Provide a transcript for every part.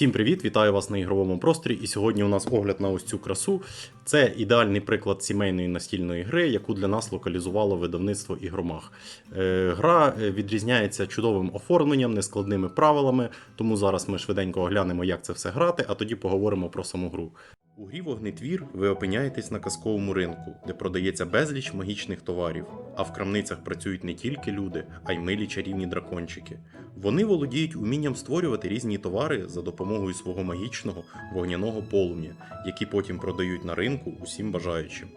Всім привіт! Вітаю вас на ігровому просторі. І сьогодні у нас огляд на ось цю красу. Це ідеальний приклад сімейної настільної гри, яку для нас локалізувало видавництво Ігромах. Е, Гра е, відрізняється чудовим оформленням, нескладними правилами, тому зараз ми швиденько оглянемо, як це все грати, а тоді поговоримо про саму гру. У грі вогнетвір ви опиняєтесь на казковому ринку, де продається безліч магічних товарів, а в крамницях працюють не тільки люди, а й милі чарівні дракончики. Вони володіють умінням створювати різні товари за допомогою свого магічного вогняного полум'я, які потім продають на ринку усім бажаючим.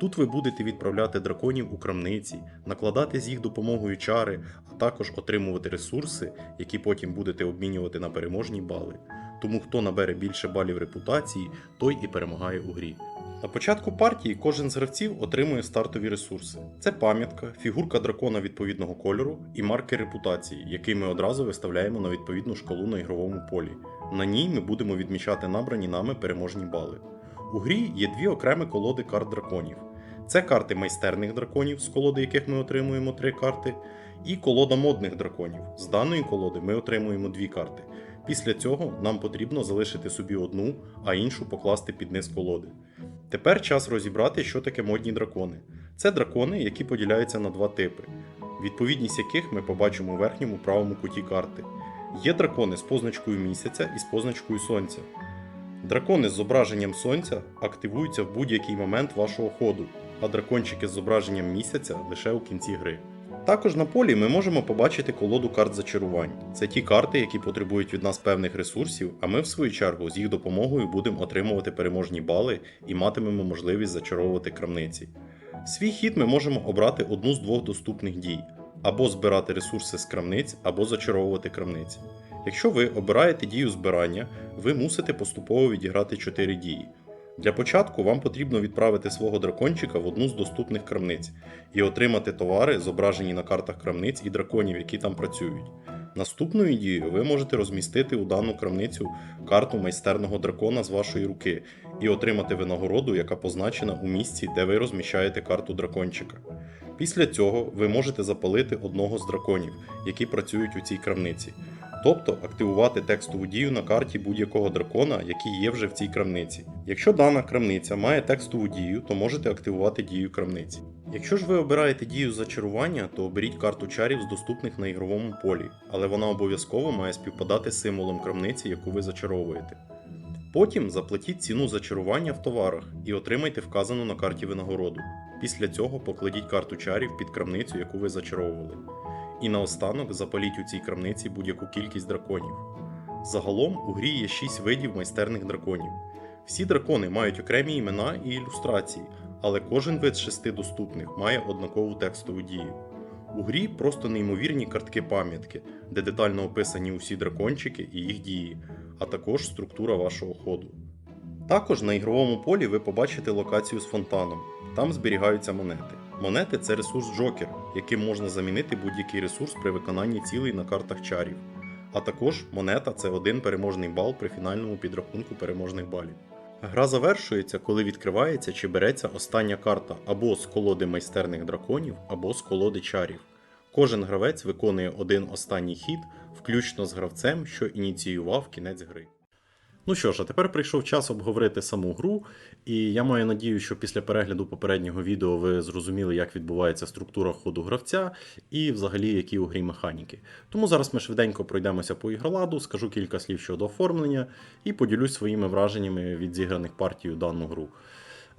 Тут ви будете відправляти драконів у крамниці, накладати з їх допомогою чари, а також отримувати ресурси, які потім будете обмінювати на переможні бали. Тому хто набере більше балів репутації, той і перемагає у грі. На початку партії кожен з гравців отримує стартові ресурси: це пам'ятка, фігурка дракона відповідного кольору і маркер репутації, який ми одразу виставляємо на відповідну шкалу на ігровому полі. На ній ми будемо відмічати набрані нами переможні бали. У грі є дві окремі колоди карт драконів. Це карти майстерних драконів, з колоди яких ми отримуємо три карти, і колода модних драконів. З даної колоди ми отримуємо дві карти. Після цього нам потрібно залишити собі одну, а іншу покласти під низ колоди. Тепер час розібрати, що таке модні дракони. Це дракони, які поділяються на два типи, відповідність яких ми побачимо у верхньому правому куті карти. Є дракони з позначкою місяця і з позначкою сонця. Дракони з зображенням сонця активуються в будь-який момент вашого ходу, а дракончики з зображенням місяця лише у кінці гри. Також на полі ми можемо побачити колоду карт зачарувань. Це ті карти, які потребують від нас певних ресурсів, а ми, в свою чергу, з їх допомогою будемо отримувати переможні бали і матимемо можливість зачаровувати крамниці. Свій хід ми можемо обрати одну з двох доступних дій: або збирати ресурси з крамниць, або зачаровувати крамниці. Якщо ви обираєте дію збирання, ви мусите поступово відіграти 4 дії. Для початку вам потрібно відправити свого дракончика в одну з доступних крамниць і отримати товари, зображені на картах крамниць і драконів, які там працюють. Наступною дією ви можете розмістити у дану крамницю карту майстерного дракона з вашої руки і отримати винагороду, яка позначена у місці, де ви розміщаєте карту дракончика. Після цього ви можете запалити одного з драконів, які працюють у цій крамниці. Тобто активувати текстову дію на карті будь-якого дракона, який є вже в цій крамниці. Якщо дана крамниця має текстову дію, то можете активувати дію крамниці. Якщо ж ви обираєте дію зачарування, то оберіть карту чарів з доступних на ігровому полі, але вона обов'язково має співпадати з символом крамниці, яку ви зачаровуєте. Потім заплатіть ціну зачарування в товарах і отримайте вказану на карті винагороду. Після цього покладіть карту чарів під крамницю, яку ви зачаровували. І наостанок запаліть у цій крамниці будь-яку кількість драконів. Загалом у грі є 6 видів майстерних драконів. Всі дракони мають окремі імена і ілюстрації, але кожен вид шести доступних має однакову текстову дію. У грі просто неймовірні картки пам'ятки, де детально описані усі дракончики і їх дії, а також структура вашого ходу. Також на ігровому полі ви побачите локацію з фонтаном. Там зберігаються монети. Монети це ресурс Джокер, яким можна замінити будь-який ресурс при виконанні цілей на картах чарів. А також монета це один переможний бал при фінальному підрахунку переможних балів. Гра завершується, коли відкривається чи береться остання карта або з колоди майстерних драконів, або з колоди чарів. Кожен гравець виконує один останній хід, включно з гравцем, що ініціював кінець гри. Ну що ж, а тепер прийшов час обговорити саму гру, і я маю надію, що після перегляду попереднього відео ви зрозуміли, як відбувається структура ходу гравця і взагалі які у грі механіки. Тому зараз ми швиденько пройдемося по ігроладу, скажу кілька слів щодо оформлення і поділюсь своїми враженнями від зіграних партій у дану гру.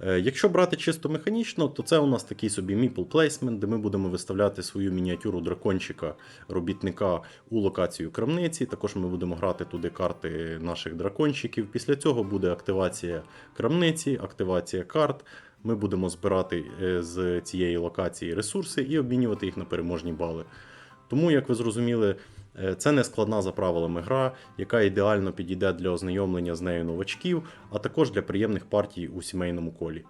Е, Якщо брати чисто механічно, то це у нас такий собі meeple placement, де ми будемо виставляти свою мініатюру дракончика, робітника у локацію крамниці. Також ми будемо грати туди карти наших дракончиків. Після цього буде активація крамниці, активація карт. Ми будемо збирати е, з цієї локації ресурси і обмінювати їх на переможні бали. Тому, як ви зрозуміли, е, це не складна за правилами гра, яка ідеально підійде для ознайомлення з нею новачків, а також для приємних партій у сімейному колі.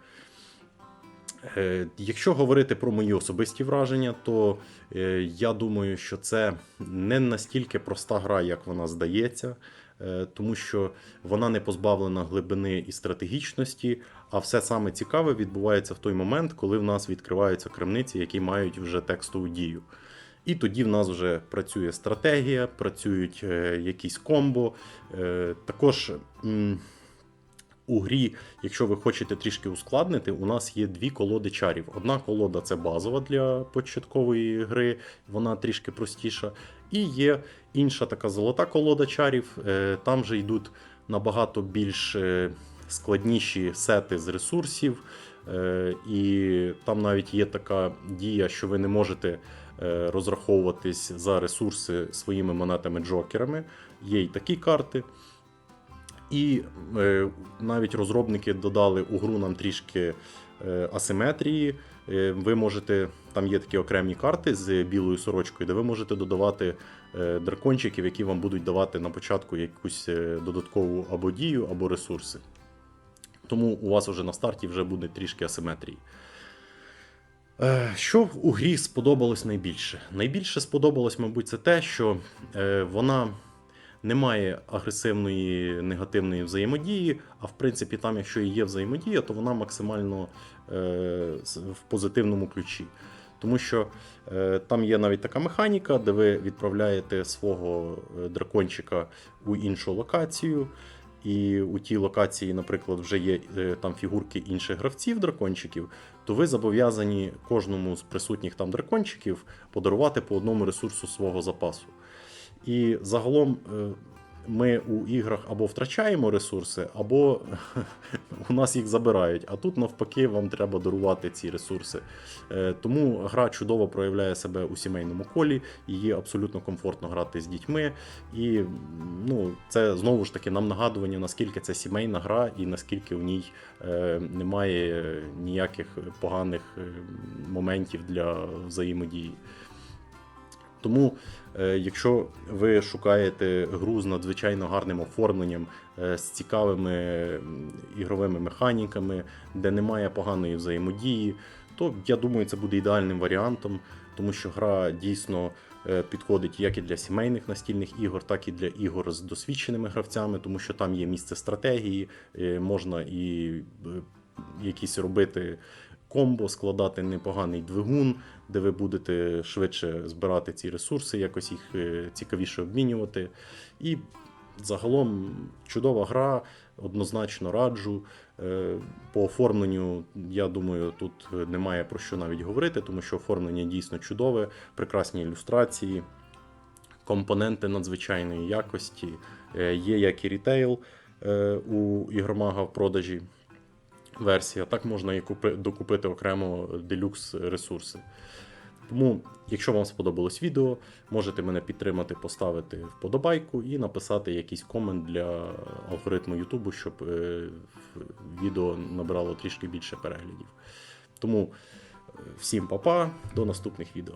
Е, Якщо говорити про мої особисті враження, то е, я думаю, що це не настільки проста гра, як вона здається, тому що вона не позбавлена глибини і стратегічності, а все саме цікаве відбувається в той момент, коли в нас відкриваються крамниці, які мають вже текстову дію. І тоді в нас вже працює стратегія, працюють е, якісь комбо. Е, також у грі, якщо ви хочете трішки ускладнити, у нас є дві колоди чарів. Одна колода це базова для початкової гри, вона трішки простіша. І є інша така золота колода чарів. Е, там же йдуть набагато більш складніші сети з ресурсів. І там навіть є така дія, що ви не можете розраховуватись за ресурси своїми монетами-джокерами. Є й такі карти. І е, навіть розробники додали у гру нам трішки е, асиметрії. Е, ви можете, там є такі окремі карти з білою сорочкою, де ви можете додавати е, дракончиків, які вам будуть давати на початку якусь е, додаткову або дію, або ресурси. Тому у вас вже на старті вже буде трішки асиметрії. Е, Що у грі сподобалось найбільше? Найбільше сподобалось, мабуть, це те, що е, вона не має агресивної негативної взаємодії, а в принципі, там, якщо і є взаємодія, то вона максимально е, в позитивному ключі. Тому що там є навіть така механіка, де ви відправляєте свого дракончика у іншу локацію. І у тій локації, наприклад, вже є е, там фігурки інших гравців дракончиків, то ви зобов'язані кожному з присутніх там дракончиків подарувати по одному ресурсу свого запасу. І загалом е, ми у іграх або втрачаємо ресурси, або у нас їх забирають. А тут навпаки вам треба дарувати ці ресурси. Е, Тому гра чудово проявляє себе у сімейному колі, її абсолютно комфортно грати з дітьми. І ну, це знову ж таки нам нагадування, наскільки це сімейна гра і наскільки в ній е, немає ніяких поганих е, моментів для взаємодії. Тому, е, якщо ви шукаєте гру з надзвичайно гарним оформленням, е, з цікавими ігровими механіками, де немає поганої взаємодії, то я думаю, це буде ідеальним варіантом, тому що гра дійсно е, підходить як і для сімейних настільних ігор, так і для ігор з досвідченими гравцями, тому що там є місце стратегії, можна і якісь робити комбо, складати непоганий двигун, де ви будете швидше збирати ці ресурси, якось їх е, цікавіше обмінювати. І загалом чудова гра, однозначно раджу. Е, По оформленню, я думаю, тут немає про що навіть говорити, тому що оформлення дійсно чудове, прекрасні ілюстрації, компоненти надзвичайної якості. Е, Є як і рітейл у ігромага в продажі версія. Так можна і купи, докупити окремо делюкс ресурси. Тому, якщо вам сподобалось відео, можете мене підтримати, поставити вподобайку і написати якийсь комент для алгоритму Ютубу, щоб е, відео набирало трішки більше переглядів. Тому е, всім па-па, до наступних відео.